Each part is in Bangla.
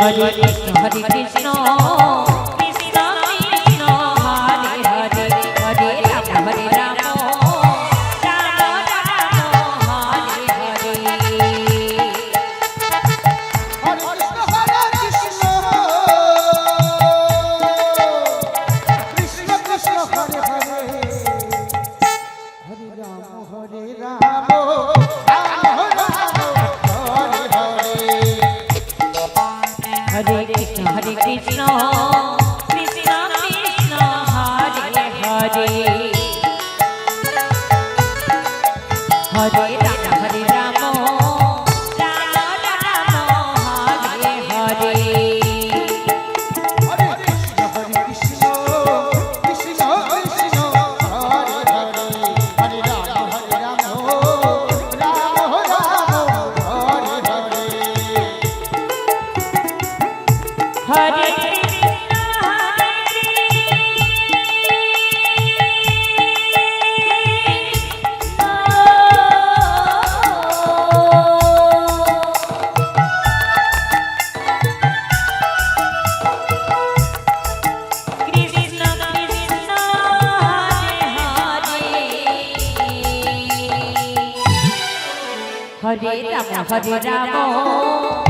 হরে হরে কৃষ্ণ হরে কৃষ্ণ হরে রাম হরে রাম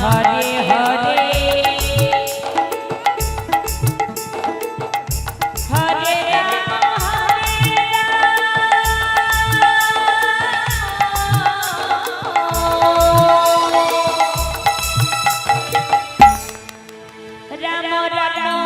হরে হরে। হরে রাম রাম।